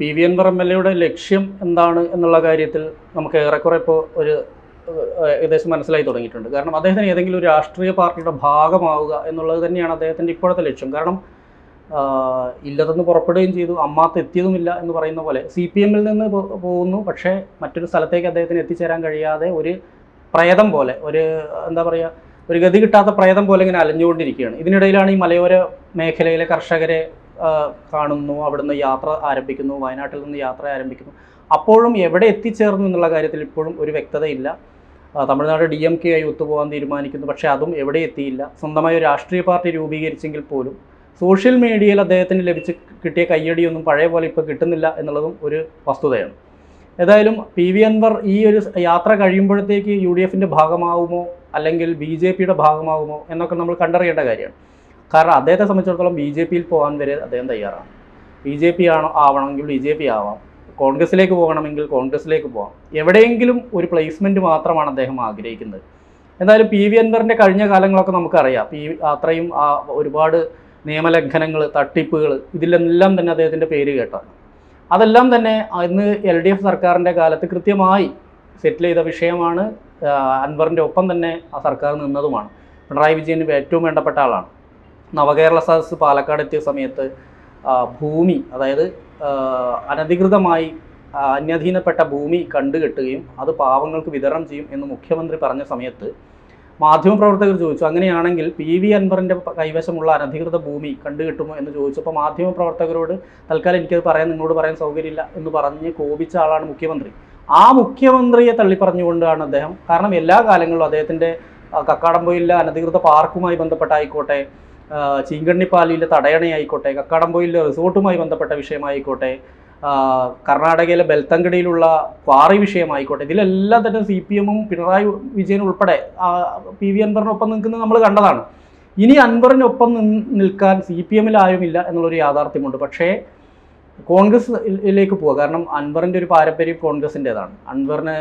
P V Anvar M L എയുടെ ലക്ഷ്യം എന്താണ് എന്നുള്ള കാര്യത്തിൽ നമുക്ക് ഏറെക്കുറെ ഇപ്പോൾ ഒരു ഏകദേശം മനസ്സിലായി തുടങ്ങിയിട്ടുണ്ട്. കാരണം അദ്ദേഹത്തിന് ഏതെങ്കിലും ഒരു രാഷ്ട്രീയ പാർട്ടിയുടെ ഭാഗമാവുക എന്നുള്ളത് തന്നെയാണ് അദ്ദേഹത്തിന്റെ ഇപ്പോഴത്തെ ലക്ഷ്യം. കാരണം ഇല്ലതെന്ന് പുറപ്പെടുകയും ചെയ്തു അമ്മാത്ത് എത്തിയതുമില്ല എന്ന് പറയുന്ന പോലെ സി പി എമ്മിൽ നിന്ന് പോകുന്നു. പക്ഷേ മറ്റൊരു സ്ഥലത്തേക്ക് അദ്ദേഹത്തിന് എത്തിച്ചേരാൻ കഴിയാതെ ഒരു പ്രേതം പോലെ ഒരു എന്താ പറയുക ഒരു ഗതി കിട്ടാത്ത പ്രേതം പോലെ ഇങ്ങനെ അലഞ്ഞുകൊണ്ടിരിക്കുകയാണ്. ഇതിനിടയിലാണ് ഈ മലയോര മേഖലയിലെ കർഷകരെ കാണുന്നു അവിടുന്ന് യാത്ര ആരംഭിക്കുന്നു വയനാട്ടിൽ നിന്ന് യാത്ര ആരംഭിക്കുന്നു. അപ്പോഴും എവിടെ എത്തിച്ചേർന്നു എന്നുള്ള കാര്യത്തിൽ ഇപ്പോഴും ഒരു വ്യക്തതയില്ല. തമിഴ്നാട് ഡി എം കെ ആയി ഒത്തുപോകാൻ തീരുമാനിക്കുന്നു പക്ഷേ അതും എവിടെ എത്തിയില്ല. സ്വന്തമായ ഒരു രാഷ്ട്രീയ പാർട്ടി രൂപീകരിച്ചെങ്കിൽ പോലും സോഷ്യൽ മീഡിയയിൽ അദ്ദേഹത്തിന് ലഭിച്ച് കിട്ടിയ കയ്യടിയൊന്നും പഴയ പോലെ ഇപ്പോൾ കിട്ടുന്നില്ല എന്നുള്ളതും ഒരു വസ്തുതയാണ്. ഏതായാലും പി വി അൻവർ ഈ ഒരു യാത്ര കഴിയുമ്പോഴത്തേക്ക് യു ഡി എഫിന്റെ ഭാഗമാവുമോ അല്ലെങ്കിൽ ബി ജെ പിയുടെ ഭാഗമാവുമോ എന്നൊക്കെ നമ്മൾ കണ്ടറിയേണ്ട കാര്യമാണ്. കാരണം അദ്ദേഹത്തെ സംബന്ധിച്ചിടത്തോളം ബി ജെ പിയിൽ പോകാൻ വരെ അദ്ദേഹം തയ്യാറാണ്. ബി ജെ പി ആണോ ആവണമെങ്കിൽ ബി ജെ പി ആവാം. കോൺഗ്രസിലേക്ക് പോകണമെങ്കിൽ കോൺഗ്രസിലേക്ക് പോകാം എവിടെയെങ്കിലും ഒരു പ്ലേസ്മെന്റ് മാത്രമാണ് അദ്ദേഹം ആഗ്രഹിക്കുന്നത്. എന്തായാലും പി വി അൻവറിന്റെ കഴിഞ്ഞ കാലങ്ങളൊക്കെ നമുക്കറിയാം. പി അത്രയും ഒരുപാട് നിയമലംഘനങ്ങൾ തട്ടിപ്പുകൾ ഇതിലെല്ലാം തന്നെ അദ്ദേഹത്തിന്റെ പേര് കേട്ടാണ്. അതെല്ലാം തന്നെ ഇന്ന് എൽ ഡി എഫ് സർക്കാരിന്റെ കാലത്ത് കൃത്യമായി സെറ്റിൽ ചെയ്ത വിഷയമാണ് അൻവറിന്റെ ഒപ്പം തന്നെ ആ സർക്കാർ നിന്നതുമാണ്. പിണറായി വിജയന് ഏറ്റവും വേണ്ടപ്പെട്ട ആളാണ്. നവകേരള സദസ് പാലക്കാട് എത്തിയ സമയത്ത് ഭൂമി അതായത് അനധികൃതമായി അന്യധീനപ്പെട്ട ഭൂമി കണ്ടുകെട്ടുകയും അത് പാവങ്ങൾക്ക് വിതരണം ചെയ്യും എന്ന് മുഖ്യമന്ത്രി പറഞ്ഞ സമയത്ത് മാധ്യമപ്രവർത്തകർ ചോദിച്ചു. അങ്ങനെയാണെങ്കിൽ പി വി അൻവറിന്റെ കൈവശമുള്ള അനധികൃത ഭൂമി കണ്ടുകിട്ടുമോ എന്ന് ചോദിച്ചപ്പോൾ മാധ്യമപ്രവർത്തകരോട് തൽക്കാലം എനിക്കത് പറയാൻ നിങ്ങളോട് പറയാൻ സൗകര്യമില്ല എന്ന് പറഞ്ഞ് കോപിച്ച ആളാണ് മുഖ്യമന്ത്രി. ആ മുഖ്യമന്ത്രിയെ തള്ളിപ്പറഞ്ഞുകൊണ്ടാണ് അദ്ദേഹം കാരണം എല്ലാ കാലങ്ങളിലും അദ്ദേഹത്തിന്റെ കക്കാടംപൊയിലെ അനധികൃത പാർക്കുമായി ബന്ധപ്പെട്ടായിക്കോട്ടെ ചീങ്കണ്ണിപ്പാലിയിലെ തടയണയായിക്കോട്ടെ കക്കാടംപൊയിലെ റിസോർട്ടുമായി ബന്ധപ്പെട്ട വിഷയമായിക്കോട്ടെ കർണാടകയിലെ ബെൽത്തങ്കടിയിലുള്ള ക്വാറി വിഷയമായിക്കോട്ടെ ഇതിലെല്ലാം തന്നെ സി പി എമ്മും പിണറായി വിജയൻ ഉൾപ്പെടെ പി വി അൻവറിനൊപ്പം നിൽക്കുന്നത് നമ്മൾ കണ്ടതാണ്. ഇനി അൻവറിനൊപ്പം നിന്ന് നിൽക്കാൻ സി പി എമ്മിൽ ആരുമില്ല എന്നുള്ളൊരു യാഥാർത്ഥ്യമുണ്ട്. പക്ഷേ കോൺഗ്രസിലേക്ക് പോവുക കാരണം അൻവറിന്റെ ഒരു പാരമ്പര്യം കോൺഗ്രസിന്റെതാണ്. അൻവറിനെ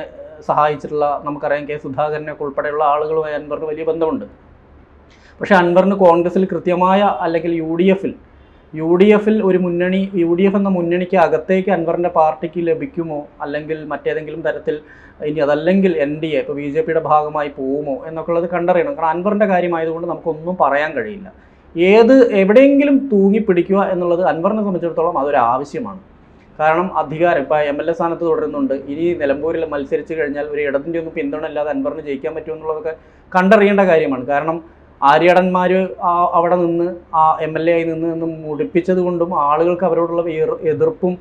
സഹായിച്ചിട്ടുള്ള നമുക്കറിയാം കെ സുധാകരനൊക്കെ ഉൾപ്പെടെയുള്ള ആളുകളുമായി അൻവറിന് വലിയ ബന്ധമുണ്ട്. പക്ഷേ അൻവറിന് കോൺഗ്രസിൽ കൃത്യമായ അല്ലെങ്കിൽ യു ഡി എഫിൽ യു ഡി എഫിൽ ഒരു മുന്നണി യു ഡി എഫ് എന്ന മുന്നണിക്ക് അകത്തേക്ക് അൻവറിന്റെ പാർട്ടിക്ക് ലഭിക്കുമോ അല്ലെങ്കിൽ മറ്റേതെങ്കിലും തരത്തിൽ ഇനി അതല്ലെങ്കിൽ എൻ ഡി എ ഇപ്പോൾ ബി ജെ പിയുടെ ഭാഗമായി പോകുമോ എന്നൊക്കെ ഉള്ളത് കണ്ടറിയണം. കാരണം അൻവറിന്റെ കാര്യമായതുകൊണ്ട് നമുക്കൊന്നും പറയാൻ കഴിയില്ല. ഏത് എവിടെയെങ്കിലും തൂങ്ങി പിടിക്കുക എന്നുള്ളത് അൻവറിനെ സംബന്ധിച്ചിടത്തോളം അതൊരു ആവശ്യമാണ്. കാരണം അധികാരം ഇപ്പോൾ എം എൽ എ സ്ഥാനത്ത് തുടരുന്നുണ്ട്. ഇനി നിലമ്പൂരിൽ മത്സരിച്ച് കഴിഞ്ഞാൽ ഒരു ഇടത്തിന്റെ ഒന്നും പിന്തുണ ഇല്ലാതെ അൻവറിന് ജയിക്കാൻ പറ്റുമെന്നുള്ളതൊക്കെ കണ്ടറിയേണ്ട കാര്യമാണ്. കാരണം ആര്യടന്മാർ അവിടെ നിന്ന് ആ എം എൽ എ ആയി നിന്ന് നിന്ന് മുടിപ്പിച്ചത് കൊണ്ടും ആളുകൾക്ക് അവരോടുള്ള എതിർ- എതിർപ്പും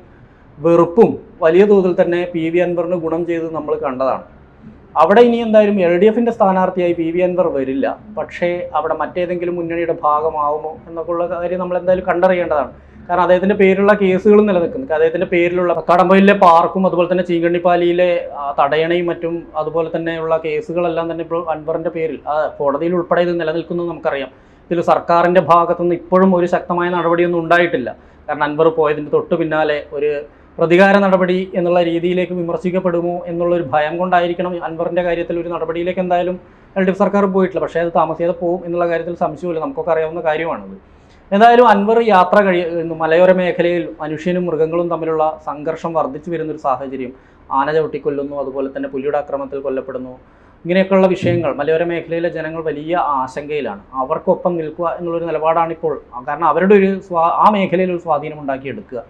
വെറുപ്പും വലിയ തോതിൽ തന്നെ പി വി അൻവറിന് ഗുണം ചെയ്ത് നമ്മൾ കണ്ടതാണ്. അവിടെ ഇനി എന്തായാലും എൽ ഡി എഫിന്റെ സ്ഥാനാർത്ഥിയായി പി വി അൻവർ വരില്ല. പക്ഷേ അവിടെ മറ്റേതെങ്കിലും മുന്നണിയുടെ ഭാഗമാവുമോ എന്നൊക്കെയുള്ള കാര്യം നമ്മൾ എന്തായാലും കണ്ടറിയേണ്ടതാണ്. കാരണം അദ്ദേഹത്തിന്റെ പേരിലുള്ള കേസുകളും നിലനിൽക്കുന്നു. അദ്ദേഹത്തിന്റെ പേരിലുള്ള കടമ്പയിലെ പാർക്കും അതുപോലെ തന്നെ ചീങ്കണ്ണിപ്പാലിയിലെ തടയണയും മറ്റും അതുപോലെ തന്നെയുള്ള കേസുകളെല്ലാം തന്നെ ഇപ്പോൾ അൻവറിന്റെ പേരിൽ കോടതിയിൽ ഉൾപ്പെടെ ഇത് നിലനിൽക്കുന്നു നമുക്കറിയാം. ഇതിൽ സർക്കാരിന്റെ ഭാഗത്തുനിന്ന് ഇപ്പോഴും ഒരു ശക്തമായ നടപടിയൊന്നും ഉണ്ടായിട്ടില്ല. കാരണം അൻവർ പോയതിന്റെ തൊട്ട് പിന്നാലെ ഒരു പ്രതികാര നടപടി എന്നുള്ള രീതിയിലേക്ക് വിമർശിക്കപ്പെടുമോ എന്നുള്ള ഒരു ഭയം കൊണ്ടായിരിക്കണം അൻവറിന്റെ കാര്യത്തിൽ ഒരു നടപടിയിലേക്ക് എന്തായാലും എൽ ഡി എഫ് സർക്കാർ പോയിട്ടില്ല. പക്ഷേ അത് താമസിയാതെ പോകും എന്നുള്ള കാര്യത്തിൽ സംശയമില്ല നമുക്കൊക്കെ അറിയാവുന്ന കാര്യമാണത്. എന്തായാലും അൻവർ യാത്ര കഴിയുന്നു മലയോര മേഖലയിൽ മനുഷ്യനും മൃഗങ്ങളും തമ്മിലുള്ള സംഘർഷം വർദ്ധിച്ചു വരുന്നൊരു സാഹചര്യം ആന ചവിട്ടിക്കൊല്ലുന്നു അതുപോലെ തന്നെ പുലിയുടെ ആക്രമണത്തിൽ കൊല്ലപ്പെടുന്നു. ഇങ്ങനെയൊക്കെയുള്ള വിഷയങ്ങൾ മലയോര മേഖലയിലെ ജനങ്ങൾ വലിയ ആശങ്കയിലാണ്. അവർക്കൊപ്പം നിൽക്കുക എന്നുള്ളൊരു നിലപാടാണ് ഇപ്പോൾ കാരണം അവരുടെ ഒരു സ്വാ ആ മേഖലയിൽ ഒരു സ്വാധീനം ഉണ്ടാക്കിയെടുക്കുക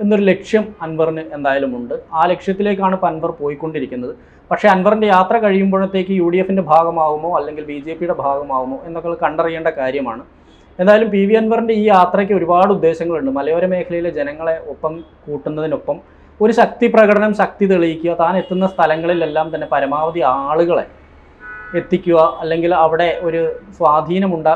എന്നൊരു ലക്ഷ്യം അൻവറിന് എന്തായാലും ഉണ്ട്. ആ ലക്ഷ്യത്തിലേക്കാണ് ഇപ്പോൾ അൻവർ പോയിക്കൊണ്ടിരിക്കുന്നത്. പക്ഷേ അൻവറിന്റെ യാത്ര കഴിയുമ്പോഴത്തേക്ക് യു ഡി എഫിന്റെ ഭാഗമാകുമോ അല്ലെങ്കിൽ ബി ജെ പിയുടെ ഭാഗമാകുമോ എന്നൊക്കെ കണ്ടറിയേണ്ട കാര്യമാണ്. എന്തായാലും പി വി അൻവറിന്റെ ഈ യാത്രയ്ക്ക് ഒരുപാട് ഉദ്ദേശങ്ങളുണ്ട്. മലയോര മേഖലയിലെ ജനങ്ങളെ ഒപ്പം കൂട്ടുന്നതിനൊപ്പം ഒരു ശക്തി പ്രകടനം ശക്തി തെളിയിക്കുക താൻ എത്തുന്ന സ്ഥലങ്ങളിലെല്ലാം തന്നെ പരമാവധി ആളുകളെ എത്തിക്കുക അല്ലെങ്കിൽ അവിടെ ഒരു സ്വാധീനം ഉണ്ടാ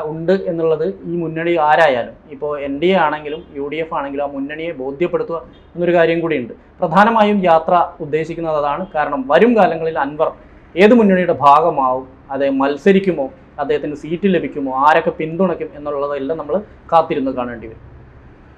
എന്നുള്ളത് ഈ മുന്നണി ആരായാലും. ഇപ്പോൾ എൻ ഡി എ ആണെങ്കിലും യു ഡി എഫ് ആണെങ്കിലും ആ മുന്നണിയെ ബോധ്യപ്പെടുത്തുക എന്നൊരു കാര്യം കൂടിയുണ്ട്. പ്രധാനമായും യാത്ര ഉദ്ദേശിക്കുന്നത് അതാണ്. കാരണം വരും കാലങ്ങളിൽ അൻവർ ഏത് മുന്നണിയുടെ ഭാഗമാവും അതെ മത്സരിക്കുമോ അദ്ദേഹത്തിന് സീറ്റ് ലഭിക്കുമോ ആരൊക്കെ പിന്തുണയ്ക്കും എന്നുള്ളതെല്ലാം നമ്മൾ കാത്തിരുന്ന് കാണേണ്ടി വരും.